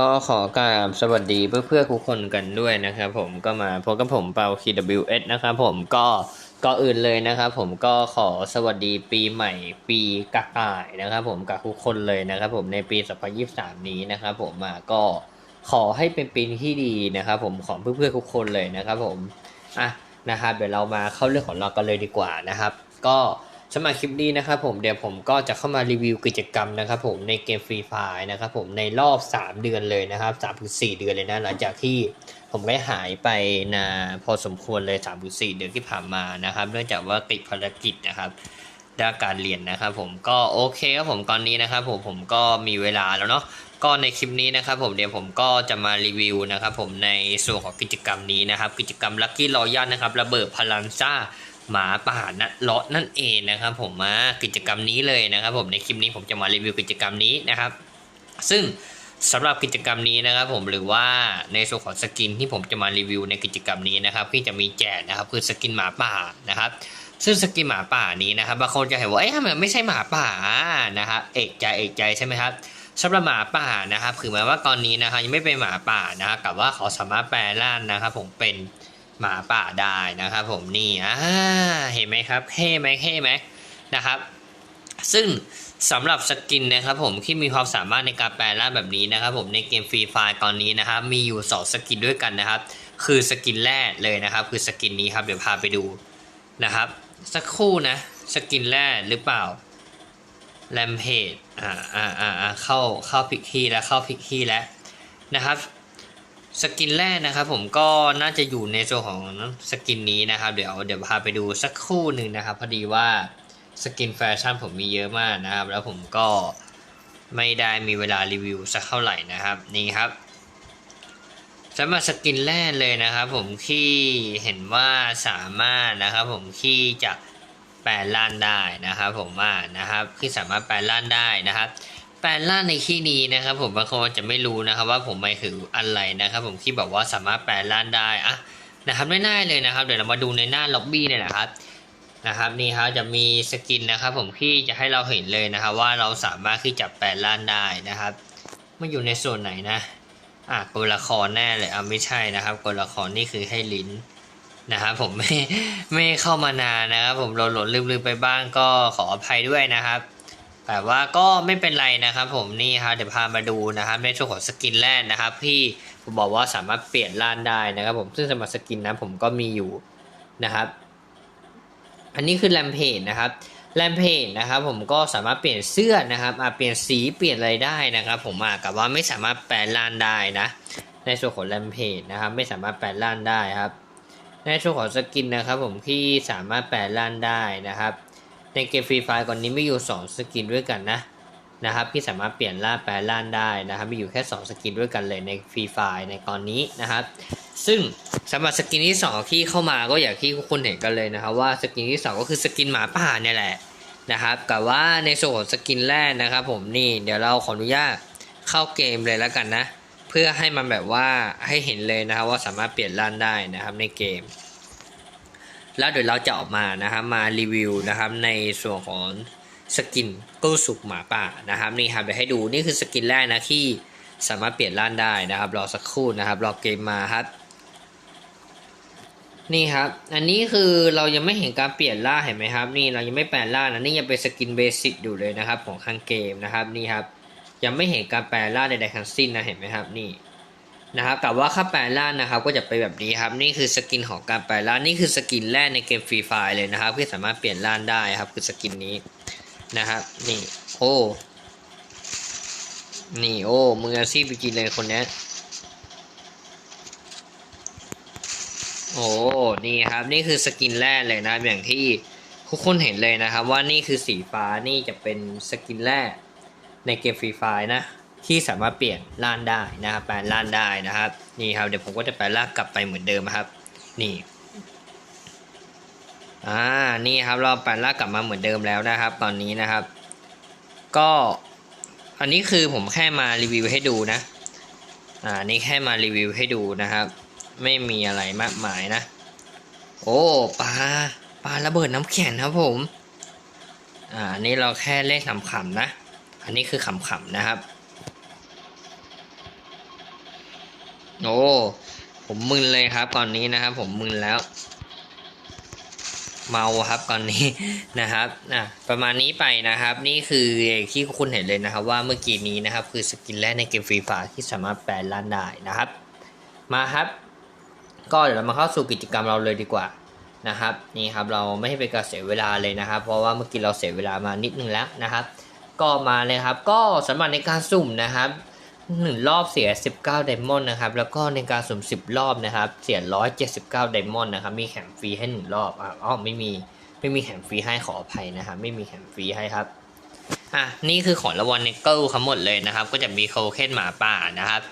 ก็ขอกราบสวัสดีเพื่อเพื่อทุกคนกันด้วยนะครับผมก็มาพบกับผมเปา KWS นะครับผมก็ก่อนอื่นเลยนะครับผมก็ขอสวัสดีปีใหม่ปีกระต่ายนะครับผมกับทุกคนเลยนะครับผมในปี2023 นี้นะครับผมมาก็ขอให้เป็นปีที่ดีนะครับผมของเพื่อเพื่อทุกคนเลยนะครับผมอะนะครับเดี๋ยวเรามาเข้าเรื่องของเรากันเลยดีกว่านะครับ ก็ สำหรับคลิปนี้นะครับผมเดี๋ยวผมก็จะเข้ามารีวิวกิจกรรมนะครับผมในเกมฟรีไฟนะครับผมในรอบ 3 เดือนเลยนะครับ3ถึง4เดือนเลยนะหลังจากที่ผมได้หายไปนาพอสมควรเลย3ถึง4เดือนที่ผ่านมานะครับเนื่องจากว่าติดภารกิจนะครับด้านการเรียนนะครับผมก็โอเคครับผมตอนนี้นะครับผมผมก็มีเวลาแล้วเนาะก็ในคลิปนี้นะครับผมเดี๋ยวผมก็จะมารีวิวนะครับผมในส่วนของกิจกรรมนี้นะครับกิจกรรมลัคกี้รอยัลนะครับระเบิดพลังซ่า หมาป่านะเลาะนั่นเองนะครับ ผมมากิจกรรมนี้เลยนะครับ ผมในคลิปนี้ผมจะมารีวิวกิจกรรมนี้นะครับ ซึ่งสำหรับกิจกรรมนี้นะครับ ผมหรือว่าในส่วนของสกินที่ผมจะมารีวิวในกิจกรรมนี้นะครับที่จะมีแจกนะครับคือสกินหมาป่านะครับ ซึ่งสกินหมาป่านี้นะครับบางคนจะเห็นว่าเอ๊ะทำไมไม่ใช่หมาป่านะครับเอกใจเอกใจใช่ไหมครับสำหรับหมาป่านะครับคือหมายว่าตอนนี้นะครับยังไม่เป็นหมาป่านะครับแต่ว่าเขาสามารถแปลร่างนะครับ ผมเป็น หมาป่าได้นะครับผมนี่อ่าเห็นไหมครับเท่ไหมเท่ไหมนะครับ ซึ่งสำหรับสกินนะครับผมที่มีความสามารถในการแปลร่างแบบนี้นะครับ ผมในเกมฟรีไฟตอนนี้นะครับ มีอยู่สองสกินด้วยกันนะครับ คือสกินแรกเลยนะครับ คือสกินนี้ครับเดี๋ยวพาไปดูนะครับ สักครู่นะสกินแรกหรือเปล่าแรมเพจอ่าอ่าอ่าอ่าเข้าเข้าพิกคีแล้วเข้าพิกคีแล้วนะครับ สกินแรกนะครับผมก็น่าจะอยู่ในส่วนของสกินนี้นะครับ เดี๋ยวเดี๋ยวพาไปดูสักคู่หนึ่งนะครับพอดีว่าสกินแฟชั่นผมมีเยอะมากนะครับ แล้วผมก็ไม่ได้มีเวลารีวิวสักเท่าไหร่นะครับนี่ครับสำหรับสกินแรกเลยนะครับผมที่เห็นว่าสามารถนะครับผมที่จะแปลร่างได้นะครับผมว่านะครับที่สามารถแปลร่างได้นะครับ แปลร่างในที่นี้นะครับผมบางคนจะไม่รู้นะครับว่าผมหมายถึงอะไรนะครับผมที่บอกว่าสามารถแปลร่างได้อะนะครับง่ายๆเลยนะครับ เดี๋ยวเรามาดูในหน้าล็อบบี้เนี่ยแหละครับนะครับนี่ครับจะมีสกินนะครับ ผมที่จะให้เราเห็นเลยนะครับ ว่าเราสามารถที่จะแปลร่างได้นะครับมันอยู่ในส่วนไหนนะอะตัวละครแน่เลยอะไม่ใช่นะครับตัวละครนี่คือให้ลิ้นนะครับผมไม่ไม่เข้ามานานนะครับ ผมหลหลลืมๆไปบ้างก็ขออภัยด้วยนะครับ แต่ว่าก็ไม่เป็นไรนะครับผมนี่ครับเดี๋ยวพามาดูนะครับในช่วงของสกินแรกนะครับที่ผมบอกว่าสามารถเปลี่ยนร่างได้นะครับผมซึ่งสำหรับสกินนะผมก็มีอยู่นะครับ อันนี้คือแรมเพจนะครับแรมเพจนะครับผมก็สามารถเปลี่ยนเสื้อนะครับอะเปลี่ยนสีเปลี่ยนอะไรได้นะครับ ผมอะกับว่าไม่สามารถแปลงร่างได้นะในส่วนของแรมเพจนะครับไม่สามารถแปลงร่างได้ครับ ในส่วนของสกินนะครับ ผมที่สามารถแปลงร่างได้นะครับ ในเกมฟรีไฟก่อนนี้มีอยู่ 2 สกินด้วยกันนะนะครับที่สามารถเปลี่ยนร่าแปลร่างได้นะครับมีอยู่แค่ 2 สกินด้วยกันเลยในฟรีไฟในตอนนี้นะครับ ซึ่งสำหรับสกินที่ 2 ที่เข้ามาก็อย่างที่ทุกคนเห็นกันเลยนะครับว่าสกินที่ 2 ก็คือสกินหมาป่าเนี่ยแหละนะครับแต่ว่าในส่วนของสกินแรกนะครับ ผมนี่เดี๋ยวเราขออนุญาตเข้าเกมเลยแล้วกันนะ เพื่อให้มันแบบว่าให้เห็นเลยนะครับว่าสามารถเปลี่ยนร่างได้นะครับในเกม แล้วเดี๋ยวเราจะออกมานะครับมารีวิวนะครับในส่วนของสกินกู้สุกหมาป่านะครับนี่ครับเดี๋ยวให้ดูนี่คือสกินแรกนะที่สามารถเปลี่ยนร่างได้นะครับรอสักครู่นะครับรอเกมมาครับนี่ครับ อันนี้คือเรายังไม่เห็นการเปลี่ยนร่าเห็นไหมครับ นี่เรายังไม่แปลงร่านะนี่ยังเป็นสกินเบสิกอยู่เลยนะครับของทางเกมนะครับนี่ครับ ยังไม่เห็นการแปลงร่าใดๆทั้งสิ้นนะเห็นไหมครับนี่ นะครับแต่ว่าค่าแปลร่างนะครับก็จะเป็นแบบนี้ครับนี่คือสกินของการแปลร่างนี่คือสกินแรกในเกมฟรีไฟเลยนะครับที่สามารถเปลี่ยนร่างได้ครับ คือสกินนี้นะครับนี่โอ้นี่โอ้มืออาชีพจริงเลยคนนี้โอ้นี่ครับนี่คือสกินแรกเลยนะอย่างที่ทุกคนเห็นเลยนะครับ ว่านี่คือสีฟ้านี่จะเป็นสกินแรกในเกมฟรีไฟนะ ที่สามารถเปลี่ยนร่างได้นะครับแปลงร่างได้นะครับนี่ครับเดี๋ยวผมก็จะแปลงร่างกลับไปเหมือนเดิมครับ นี่อ่านี่ครับเราแปลงร่างกลับมาเหมือนเดิมแล้วนะครับ ตอนนี้นะครับ ก็อันนี้คือผมแค่มารีวิวให้ดูนะอ่านี่แค่มารีวิวให้ดูนะครับ ไม่มีอะไรมากมายนะ โอ้ปลาปลาระเบิดน้ำแข็งครับผมอ่านนี่เราแค่เล่นขำๆนะ อันนี้คือขำๆนะครับ โอ้ผมมึนเลยครับก่อนนี้นะครับ ผมมึนแล้ว เมาครับก่อนนี้นะครับอะประมาณนี้ไปนะครับ นี่คือที่คุณเห็นเลยนะครับ ว่าเมื่อกี้นี้นะครับ คือสกินแรกในเกมฟรีไฟที่สามารถแปลร้านได้นะครับ มาครับ ก็เดี๋ยวเรามาเข้าสู่กิจกรรมเราเลยดีกว่านะครับนี่ครับเราไม่ให้เป็นการเสียเวลาเลยนะครับ เพราะว่าเมื่อกี้เราเสียเวลามานิดนึงแล้วนะครับ ก็มาเลยครับ ก็สำหรับในการสุ่มนะครับ หนึ่งรอบเสีย 19 ไดมอนด์นะครับ แล้วก็ในการสุ่ม 10 รอบนะครับ เสีย 179 ไดมอนด์นะครับ มีแถมฟรีให้หนึ่งรอบอ๋อไม่มี ไม่มีแถมฟรีให้ขออภัยนะครับ ไม่มีแถมฟรีให้ครับ อะ นี่คือของรางวัลในเกิลทั้งหมดเลยนะครับ ก็จะมีโคเคนหมาป่านะครับ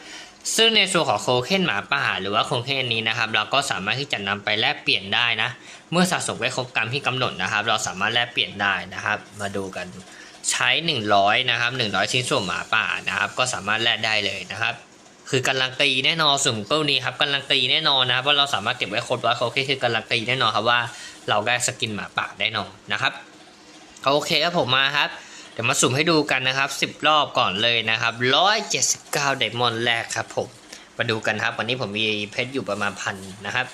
ซึ่งในส่วนของโคเคนหมาป่า หรือว่าโคเคนนี้นะครับ เราก็สามารถที่จะนำไปแลกเปลี่ยนได้นะ เมื่อสะสมไว้ครบกรรมที่กำหนดนะครับ เราสามารถแลกเปลี่ยนได้นะครับ มาดูกัน ใช้ 100นะครับ100 ชิ้นส่วนหมาป่านะครับ ก็สามารถแลกได้เลยนะครับ คือการันตีแน่นอนสุ่มเป้านี้ครับการันตีแน่นอนนะครับว่าเราสามารถเก็บไว้ครบร้อยโคเคคือการันตีแน่นอนครับว่าเราได้สกินหมาป่าแน่นอนนะครับโอเคครับผมมาครับเดี๋ยวมาสุ่มให้ดูกันนะครับ 10 รอบก่อนเลยนะครับ 179ไดมอนด์แรกครับผมมาดูกันครับวันนี้ผมมีเพชรอยู่ประมาณพันนะครับ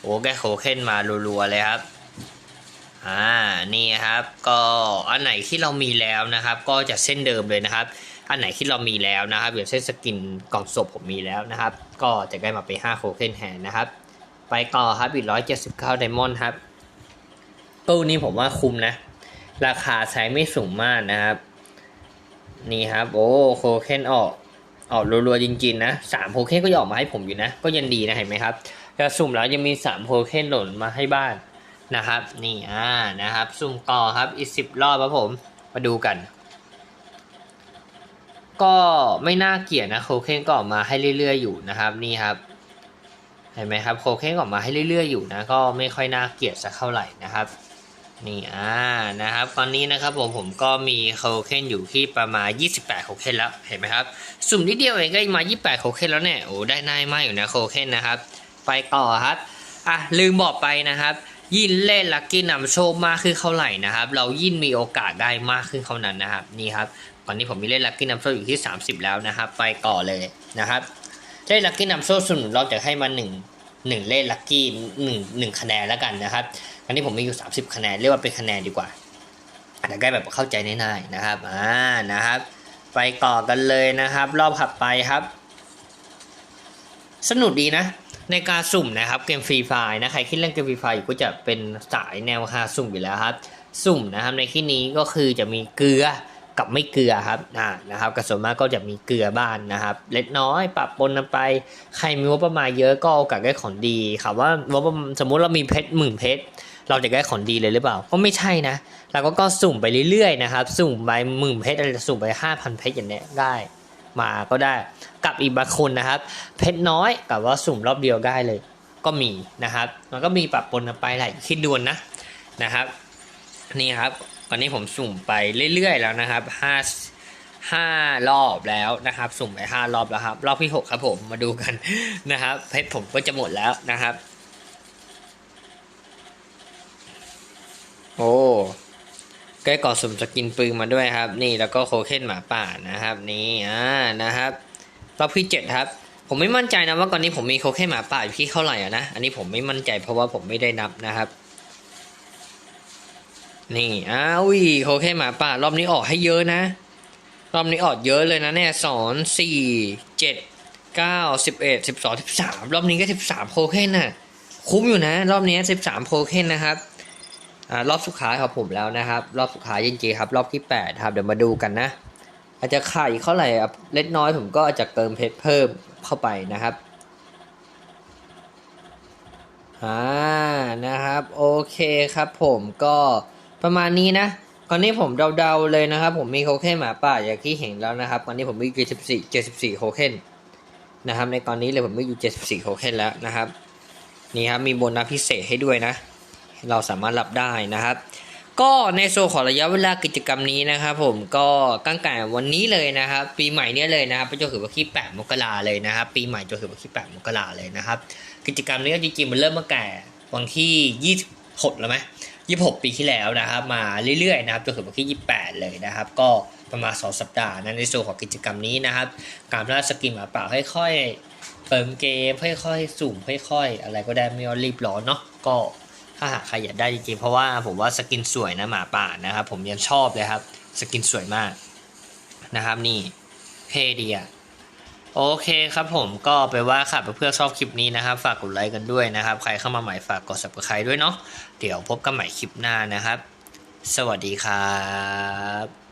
โอ้แกโคเคนมารัวๆเลยครับ อ่านี่ครับก็อันไหนที่เรามีแล้วนะครับ ก็จะเส้นเดิมเลยนะครับ อันไหนที่เรามีแล้วนะครับอย่างเช่นสกินกล่องศพผมมีแล้วนะครับ ก็จะได้มาไป5โคเคนแทนนะครับ ไปต่อครับอีก179ไดมอนด์ครับตู้นี้ผมว่าคุ้มนะ ราคาใช้ไม่สูงมากนะครับ นี่ครับโอ้โคเคนออกออกรัวๆจริงๆนะสามโคเคนก็จะออกมาให้ผมอยู่นะ ก็ยังดีนะเห็นไหมครับจะสุ่มแล้วยังมีสามโคเคนหล่นมาให้บ้าน นะครับ นี่อ่านะครับ สุ่มต่อครับอีกสิบรอบครับผม มาดูกัน ก็ไม่น่าเกลียดนะโคเคนก็ออกมาให้เรื่อยๆอยู่นะครับ นี่ครับเห็นไหมครับโคเคนออกมาให้เรื่อยๆอยู่นะก็ไม่ค่อยน่าเกลียดสักเท่าไหร่นะครับนี่อ่านะครับตอนนี้นะครับผมผมก็มีโคเคนอยู่ที่ประมาณ 28โคเคนแล้วเห็นไหมครับสุ่มนิดเดียวเองก็มา 28โคเคนแล้วเนี่ยโอ้ได้น่ายมากอยู่นะโคเคนนะครับ ไปต่อครับอะลืมบอกไปนะครับ ยิ่งเล่นลัคกี้นำโชคมากขึ้นเท่าไหร่นะครับ เรายิ่งมีโอกาสได้มากขึ้นเท่านั้นนะครับนี่ครับตอนนี้ผมมีเล่นลัคกี้นำโชคอยู่ที่ 30 แล้วนะครับ ไปต่อเลยนะครับเล่นลัคกี้นำโชคสุ่มเราจะให้มาหนึ่งหนึ่งเล่นลัคกี้หนึ่งหนึ่งคะแนนแล้วกันนะครับอันนี้ผมมีอยู่ 30 คะแนนเรียกว่าเป็นคะแนนดีกว่าอาจจะได้แบบเข้าใจง่ายๆนะครับอ่านะครับ ไปต่อกันเลยนะครับ รอบถัดไปครับ สนุกดีนะ ในการสุ่มนะครับเกมฟรีไฟนะใครที่เล่นเกมฟรีไฟอยู่ก็จะเป็นสายแนวคาสุ่มอยู่แล้วครับสุ่มนะครับในที่นี้ก็คือจะมีเกลือกับไม่เกลือครับอ่านะครับกระส่วนมากก็จะมีเกลือบ้านนะครับ เล็กน้อยปรับปนกันไป ใครมีงบประมาณเยอะก็โอกาสได้ของดีครับว่าสมมุติเรามีเพชรหมื่นเพชรเราจะได้ของดีเลยหรือเปล่า ก็ไม่ใช่นะเราก็ก็สุ่มไปเรื่อยๆนะครับ สุ่มไปหมื่นเพชรอะไรสุ่มไปห้าพันเพชรอย่างเนี้ยได้ มาก็ได้ กับอีกบางคนนะครับ เพชรน้อยกับว่าสุ่มรอบเดียวได้เลย ก็มีนะครับ มันก็มีปรับปนกันไปแหละคิดดวนนะนะครับนี่ครับตอนนี้ผมสุ่มไปเรื่อยๆแล้วนะครับห้าห้ารอบแล้วนะครับ สุ่มไปห้ารอบแล้วครับ รอบที่หกครับผมมาดูกันนะครับ เพชรผมก็จะหมดแล้วนะครับ โอ้ กล้ก่อสุ่มสกินปืนมาด้วยครับ นี่แล้วก็โคเคนหมาป่านะครับนี่อ่านะครับรอบที่เจ็ดครับ ผมไม่มั่นใจนะว่าก่อนนี้ผมมีโคเคนหมาป่าอยู่ที่เท่าไหร่อะนะอันนี้ผมไม่มั่นใจเพราะว่าผมไม่ได้นับนะครับ นี่อ้าวิโคเคนหมาป่า รอบนี้ออกให้เยอะนะ รอบนี้ออกเยอะเลยนะเนี่ยสองสี่เจ็ดเก้าสิบเอ็ดสิบสองสิบสามรอบนี้ก็สิบสามโคเคนน่ะ คุ้มอยู่นะ รอบนี้สิบสามโคเคนนะครับ รอบสุดท้ายของผมแล้วนะครับ รอบสุดท้ายจริงๆครับ รอบที่แปดครับเดี๋ยวมาดูกันนะอาจจะขาดอีกเท่าไหร่เล็กน้อยผมก็อาจจะเติมเพชรเพิ่มเข้าไปนะครับอ่านะครับ โอเคครับผมก็ประมาณนี้นะตอนนี้ผมเดาๆเลยนะครับ ผมมีโคเคนหมาป่าอย่างที่เห็นแล้วนะครับตอนนี้ผมมี74 74โคเคนนะครับ ในตอนนี้เลยผมมีอยู่74โคเคนแล้วนะครับ นี่ครับมีโบนัสพิเศษให้ด้วยนะ เราสามารถรับได้นะครับ ก็ในโซนของระยะเวลากิจกรรมนี้นะครับผมก็ตั้งแต่วันนี้เลยนะครับ ปีใหม่เนี้ยเลยนะครับไปจนถึงวันที่ 8 มกราเลยนะครับ ปีใหม่จนถึงวันที่ 8 มกราเลยนะครับ กิจกรรมนี้จริงๆมันเริ่มมาแต่วันที่ 26 แล้วไหม26ปีที่แล้วนะครับ มาเรื่อยๆนะครับจนถึงวันที่28เลยนะครับ ก็ประมาณ2สัปดาห์นะในโซนของกิจกรรมนี้นะครับ การพลาสกินหมาป่าค่อยๆเติมเกมค่อยๆสุ่มค่อยๆ อะไรก็ได้ไม่ต้องรีบร้อนเนาะก็าหากใครอยากได้จริงๆเพราะว่าผมว่าสกินสวยนะหมาป่านะครับ ผมยังชอบเลยครับ สกินสวยมากนะครับนี่เท่ดีอะโอเคครับผมก็ไปว่าค่ะเพื่อนๆชอบคลิปนี้นะครับ ฝากกดไลค์กันด้วยนะครับ ใครเข้ามาใหม่ฝากกด subscribe ด้วยเนาะเดี๋ยวพบกันใหม่คลิปหน้านะครับ สวัสดีครับ